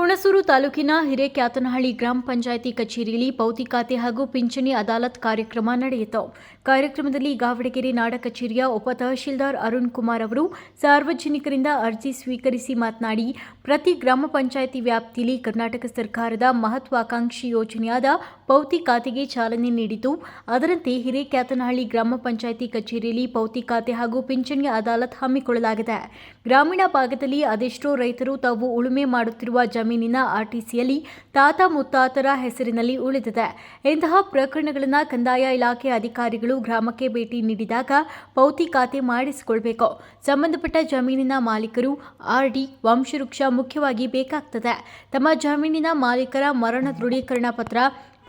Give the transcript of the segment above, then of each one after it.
ಹುಣಸೂರು ತಾಲೂಕಿನ ಹಿರೇಕ್ಯಾತನಹಳ್ಳಿ ಗ್ರಾಮ ಪಂಚಾಯಿತಿ ಕಚೇರಿಯಲ್ಲಿ ಪೌತಿ ಖಾತೆ ಹಾಗೂ ಪಿಂಚಣಿ ಅದಾಲತ್ ಕಾರ್ಯಕ್ರಮ ನಡೆಯಿತು. ಕಾರ್ಯಕ್ರಮದಲ್ಲಿ ಗಾವಡಗೆರೆ ನಾಡ ಕಚೇರಿಯ ಉಪ ತಹಶೀಲ್ದಾರ್ ಅರುಣ್ ಕುಮಾರ್ ಅವರು ಸಾರ್ವಜನಿಕರಿಂದ ಅರ್ಜಿ ಸ್ವೀಕರಿಸಿ ಮಾತನಾಡಿ, ಪ್ರತಿ ಗ್ರಾಮ ಪಂಚಾಯಿತಿ ವ್ಯಾಪ್ತಿಯಲ್ಲಿ ಕರ್ನಾಟಕ ಸರ್ಕಾರದ ಮಹತ್ವಾಕಾಂಕ್ಷಿ ಯೋಜನೆಯಾದ ಪೌತಿ ಖಾತೆಗೆ ಚಾಲನೆ ನೀಡಿತು. ಅದರಂತೆ ಹಿರೇಕ್ಯಾತನಹಳ್ಳಿ ಗ್ರಾಮ ಪಂಚಾಯಿತಿ ಕಚೇರಿಯಲ್ಲಿ ಪೌತಿ ಖಾತೆ ಹಾಗೂ ಪಿಂಚಣಿ ಅದಾಲತ್ ಹಮ್ಮಿಕೊಳ್ಳಲಾಗಿದೆ. ಗ್ರಾಮೀಣ ಭಾಗದಲ್ಲಿ ಅದೆಷ್ಟೋ ರೈತರು ತಾವು ಉಳುಮೆ ಮಾಡುತ್ತಿರುವ ಜಮೀನಿನ ಆರ್ಟಿಸಿಯಲ್ಲಿ ತಾತ ಮುತ್ತಾತರ ಹೆಸರಿನಲ್ಲಿ ಉಳಿದಿದೆ. ಇಂತಹ ಪ್ರಕರಣಗಳನ್ನು ಕಂದಾಯ ಇಲಾಖೆ ಅಧಿಕಾರಿಗಳು ಗ್ರಾಮಕ್ಕೆ ಭೇಟಿ ನೀಡಿದಾಗ ಪೌತಿ ಖಾತೆ ಮಾಡಿಸಿಕೊಳ್ಬೇಕು. ಸಂಬಂಧಪಟ್ಟ ಜಮೀನಿನ ಮಾಲೀಕರು ಆರ್ಡಿ ವಂಶವೃಕ್ಷ ಮುಖ್ಯವಾಗಿ ಬೇಕಾಗ್ತದೆ. ತಮ್ಮ ಜಮೀನಿನ ಮಾಲೀಕರ ಮರಣ ದೃಢೀಕರಣ ಪತ್ರ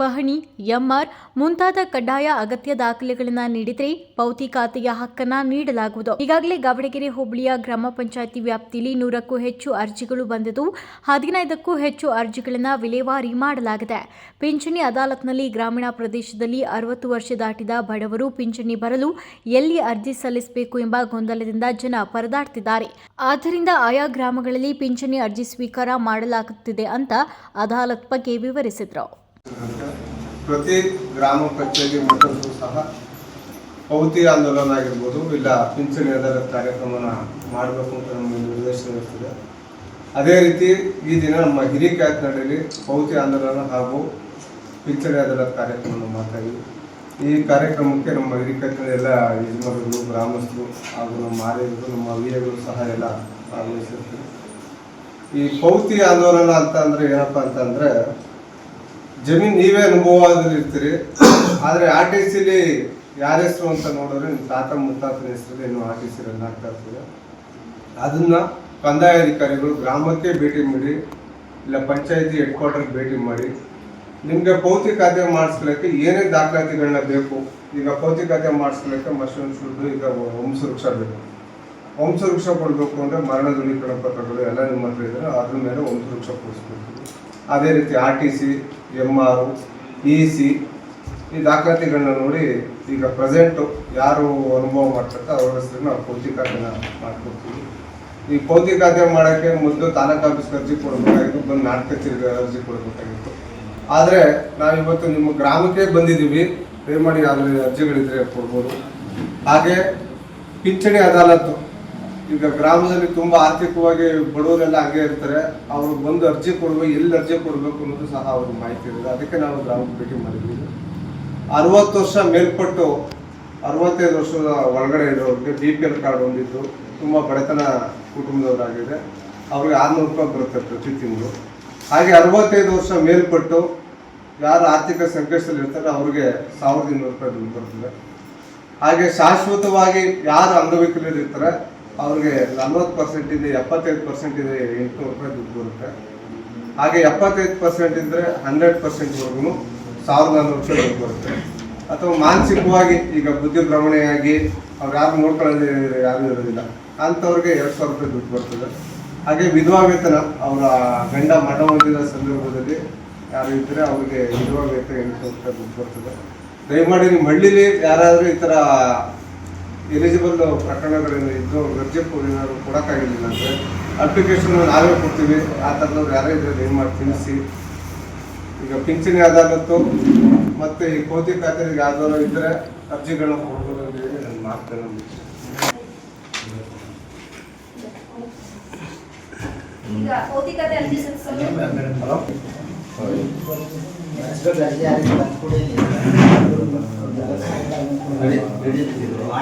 ಪಹಣಿ, ಎಂಆರ್ ಮುಂತಾದ ಕಡ್ಡಾಯ ಅಗತ್ಯ ದಾಖಲೆಗಳನ್ನು ನೀಡಿದರೆ ಪೌತಿ ಖಾತೆಯ ಹಕ್ಕನ್ನು ನೀಡಲಾಗುವುದು. ಈಗಾಗಲೇ ಗಾವಡಗೆರೆ ಹೋಬಳಿಯ ಗ್ರಾಮ ಪಂಚಾಯಿತಿ ವ್ಯಾಪ್ತಿಯಲ್ಲಿ ನೂರಕ್ಕೂ ಹೆಚ್ಚು ಅರ್ಜಿಗಳು ಬಂದಿದ್ದು, ಹದಿನೈದಕ್ಕೂ ಹೆಚ್ಚು ಅರ್ಜಿಗಳನ್ನು ವಿಲೇವಾರಿ ಮಾಡಲಾಗಿದೆ. ಪಿಂಚಣಿ ಅದಾಲತ್ನಲ್ಲಿ ಗ್ರಾಮೀಣ ಪ್ರದೇಶದಲ್ಲಿ ಅರವತ್ತು ವರ್ಷ ದಾಟಿದ ಬಡವರು ಪಿಂಚಣಿ ಬರಲು ಎಲ್ಲಿ ಅರ್ಜಿ ಸಲ್ಲಿಸಬೇಕು ಎಂಬ ಗೊಂದಲದಿಂದ ಜನ ಪರದಾಡ್ತಿದ್ದಾರೆ. ಆದ್ದರಿಂದ ಆಯಾ ಗ್ರಾಮಗಳಲ್ಲಿ ಪಿಂಚಣಿ ಅರ್ಜಿ ಸ್ವೀಕಾರ ಮಾಡಲಾಗುತ್ತಿದೆ ಅಂತ ಅದಾಲತ್ ಬಗ್ಗೆ ವಿವರಿಸಿದರು. ಪ್ರತಿ ಗ್ರಾಮ ಪಂಚಾಯತಿ ಮಟ್ಟದಲ್ಲೂ ಸಹ ಪೌತಿ ಆಂದೋಲನ ಆಗಿರ್ಬೋದು, ಇಲ್ಲ ಪಿಂಚಣಿ ಆಧಾರ ಕಾರ್ಯಕ್ರಮನ ಮಾಡಬೇಕು ಅಂತ ನಮಗೆ ನಿರ್ದೇಶನ ಇರ್ತದೆ. ಅದೇ ರೀತಿ ಈ ದಿನ ನಮ್ಮ ಹಿರಿಕ್ಯಾತ್ನಳ್ಳಿಯಲ್ಲಿ ಪೌತಿ ಆಂದೋಲನ ಹಾಗೂ ಪಿಂಚಣಿ ಆಧಾರ ಕಾರ್ಯಕ್ರಮವನ್ನು ಮಾಡ್ತಾ ಇದ್ದೀವಿ ಈ ಕಾರ್ಯಕ್ರಮಕ್ಕೆ ನಮ್ಮ ಹಿರಿಕ್ಯಾತ್ನಳ್ಳಿ ಎಲ್ಲ ಯಜಮಾನರು, ಗ್ರಾಮಸ್ಥರು ಹಾಗೂ ನಮ್ಮ ಮಾರಿಯರು ನಮ್ಮ ವೀರಗಳು ಸಹ ಎಲ್ಲ ಭಾಗವಹಿಸಿರ್ತೀವಿ ಈ ಪೌತಿ ಆಂದೋಲನ ಅಂತ ಅಂದ್ರೆ ಏನಪ್ಪ ಅಂತಂದ್ರೆ ಜಮೀನ್ ನೀವೇ ಅನುಭವ ಇರ್ತೀರಿ. ಆದ್ರೆ ಆರ್ ಟಿ ಸಿಲಿ ಯಾರ ಹೆಸರು ಅಂತ ನೋಡಿದ್ರೆ ನಿಮ್ಮ ತಾತ ಮುತ್ತಾತನ ಹೆಸರಲ್ಲಿ ಏನು ಆರ್ ಟಿ ಸಿ ರನ್ ಆಗ್ತಾ ಇರ್ತದೆ ಅದನ್ನ ಕಂದಾಯ ಅಧಿಕಾರಿಗಳು ಗ್ರಾಮಕ್ಕೆ ಭೇಟಿ ಮಾಡಿ, ಇಲ್ಲ ಪಂಚಾಯತಿ ಹೆಡ್ ಕ್ವಾರ್ಟರ್ಗೆ ಭೇಟಿ ಮಾಡಿ, ನಿಮ್ಗೆ ಪೌತಿ ಖಾತೆ ಮಾಡಿಸ್ಕೊಳಕ್ಕೆ ಏನೇ ದಾಖಲಾತಿಗಳನ್ನ ಬೇಕು, ಈಗ ಪೌತಿ ಖಾತೆ ಮಾಡಿಸ್ಕೊಳಕ್ಕೆ ಮಶ್ರೂಮ್ ಶುಡ್ಡು ಈಗ ವಂಶವೃಕ್ಷ ಬೇಕು. ವಂಶವೃಕ್ಷ ಕೊಡಬೇಕು ಅಂದ್ರೆ ಮರಣ ದೃಢೀಕರಣ ಪತ್ರಗಳು ಎಲ್ಲ ನಿಮ್ಮ ಹತ್ರ ಇದ್ರೆ ಅದ್ರ ಮೇಲೆ ವಂಶವೃಕ್ಷ ಕೊಡಿಸ್ಬೇಕು. ಅದೇ ರೀತಿ R T C M R E C ಈ ದಾಖಲಾತಿಗಳನ್ನ ನೋಡಿ ಈಗ ಪ್ರೆಸೆಂಟು ಯಾರು ಅನುಭವ ಮಾಡ್ತಾರೆ ಅವ್ರ ಹೆಸರಿನ ನಾವು ಪೌತಿ ಖಾತೆನ ಮಾಡ್ಕೊಡ್ತೀವಿ. ಈ ಪೌತಿ ಖಾತೆ ಮಾಡೋಕ್ಕೆ ಮೊದಲು ತಾಲೂಕು ಆಫೀಸ್ಗೆ ಅರ್ಜಿ ಕೊಡಬೇಕಾಗಿತ್ತು, ಬಂದು ನಾಟಕ ಕಚೇರಿಗೆ ಅರ್ಜಿ ಕೊಡಬೇಕಾಗಿತ್ತು. ಆದರೆ ನಾವಿವತ್ತು ನಿಮ್ಮ ಗ್ರಾಮಕ್ಕೆ ಬಂದಿದ್ದೀವಿ, ದಯಮಾಡಿ ಅಲ್ಲಿ ಅರ್ಜಿಗಳಿದ್ರೆ ಕೊಡ್ಬೋದು. ಹಾಗೆ ಪಿಂಚಣಿ ಅದಾಲತ್ತು ಈಗ ಗ್ರಾಮದಲ್ಲಿ ತುಂಬಾ ಆರ್ಥಿಕವಾಗಿ ಬಡವರೆಲ್ಲ ಹಂಗೆ ಇರ್ತಾರೆ. ಅವ್ರಿಗೆ ಬಂದು ಅರ್ಜಿ ಕೊಡ್ಬೇಕು, ಎಲ್ಲಿ ಅರ್ಜಿ ಕೊಡಬೇಕು ಅನ್ನೋದು ಸಹ ಅವ್ರಿಗೆ ಮಾಹಿತಿ ಇರೋದು. ಅದಕ್ಕೆ ನಾವು ಗ್ರಾಮಕ್ಕೆ ಭೇಟಿ ಮಾಡಿದ್ವಿ. ಅರವತ್ತು ವರ್ಷ ಮೇಲ್ಪಟ್ಟು ಅರವತ್ತೈದು ವರ್ಷದ ಒಳಗಡೆ ಇರೋರಿಗೆ ಬಿ ಪಿ ಎಲ್ ಕಾರ್ಡ್ ಹೊಂದಿದ್ದು ತುಂಬ ಬಡತನ ಕುಟುಂಬದವರಾಗಿದೆ. ಅವ್ರಿಗೆ ಆರುನೂರು ರೂಪಾಯಿ ಬರುತ್ತೆ ಪ್ರತಿ ತಿಂಗಳು. ಹಾಗೆ ಅರವತ್ತೈದು ವರ್ಷ ಮೇಲ್ಪಟ್ಟು ಯಾರು ಆರ್ಥಿಕ ಸಂಕಷ್ಟದಲ್ಲಿ ಇರ್ತಾರೆ ಅವ್ರಿಗೆ ಸಾವಿರದ ಇನ್ನೂರು ರೂಪಾಯಿ ದುಡ್ಡು ಬರ್ತದೆ. ಹಾಗೆ ಶಾಶ್ವತವಾಗಿ ಯಾರು ಅಂಗವಿಕಲರು ಇರ್ತಾರೆ ಅವ್ರಿಗೆ ನಲ್ವತ್ತು ಪರ್ಸೆಂಟ್ ಇದೆ, ಎಪ್ಪತ್ತೈದು ಪರ್ಸೆಂಟ್ ಇದೆ, ಎಂಟು ರೂಪಾಯಿ ದುಡ್ಡು ಬರುತ್ತೆ. ಹಾಗೆ ಎಪ್ಪತ್ತೈದು ಪರ್ಸೆಂಟ್ ಇದ್ರೆ ಹಂಡ್ರೆಡ್ ಪರ್ಸೆಂಟ್ವರೆಗೂ ಸಾವಿರದ ನಾನ್ನೂರು ರೂಪಾಯಿ ದುಡ್ಡು ಬರುತ್ತೆ. ಅಥವಾ ಮಾನಸಿಕವಾಗಿ ಈಗ ಬುದ್ಧಿ ಭ್ರಮಣೆಯಾಗಿ ಅವ್ರು ಯಾರು ನೋಡ್ಕೊಳ್ಳೋದು ಯಾರು ಇರೋದಿಲ್ಲ. ಅಂಥವ್ರಿಗೆ ಎರಡು ಸಾವಿರ ರೂಪಾಯಿ ದುಡ್ಡು ಬರ್ತದೆ. ಹಾಗೆ ವಿಧವಾ ವೇತನ, ಅವರ ಗಂಡ ಮಠ ಹೊಂದಿದ ಸಂದರ್ಭದಲ್ಲಿ ಯಾರು ಇದ್ದರೆ ಅವ್ರಿಗೆ ವಿಧವಾ ವೇತನ ಎಂಟುನೂರು ರೂಪಾಯಿ ದುಡ್ಡು ಬರ್ತದೆ. ದಯಮಾಡಿ ನಿಮ್ಮ ಹಳ್ಳಿಲಿ ಯಾರಾದರೂ ಈ ಥರ ಎಲಿಜಿಬಲ್ ಪ್ರಕರಣಗಳೇನು ಇದ್ದು ಅರ್ಜಿ ಏನಾದ್ರು ಕೊಡೋಕ್ಕಾಗಿಲ್ಲ ಅಂದರೆ ಅಪ್ಲಿಕೇಶನ್ ನಾವೇ ಕೊಡ್ತೀವಿ. ಆ ಥರದವ್ರು ಯಾರೇ ಇದ್ರೆ ಮಾಡಿ ತಿಳಿಸಿ. ಈಗ ಪಿಂಚಣಿ ಅದಾಲತ್ತು ಮತ್ತು ಈ ಕೋತಿ ಖಾತೆಗೆ ಯಾವ್ದಾದ್ರು ಇದ್ದರೆ ಅರ್ಜಿಗಳನ್ನ ಕೊಡ್ಬೋದು ಅಂತ ಹೇಳಿ ನಾನು ಮಾಡ್ತೇನೆ ಈಗ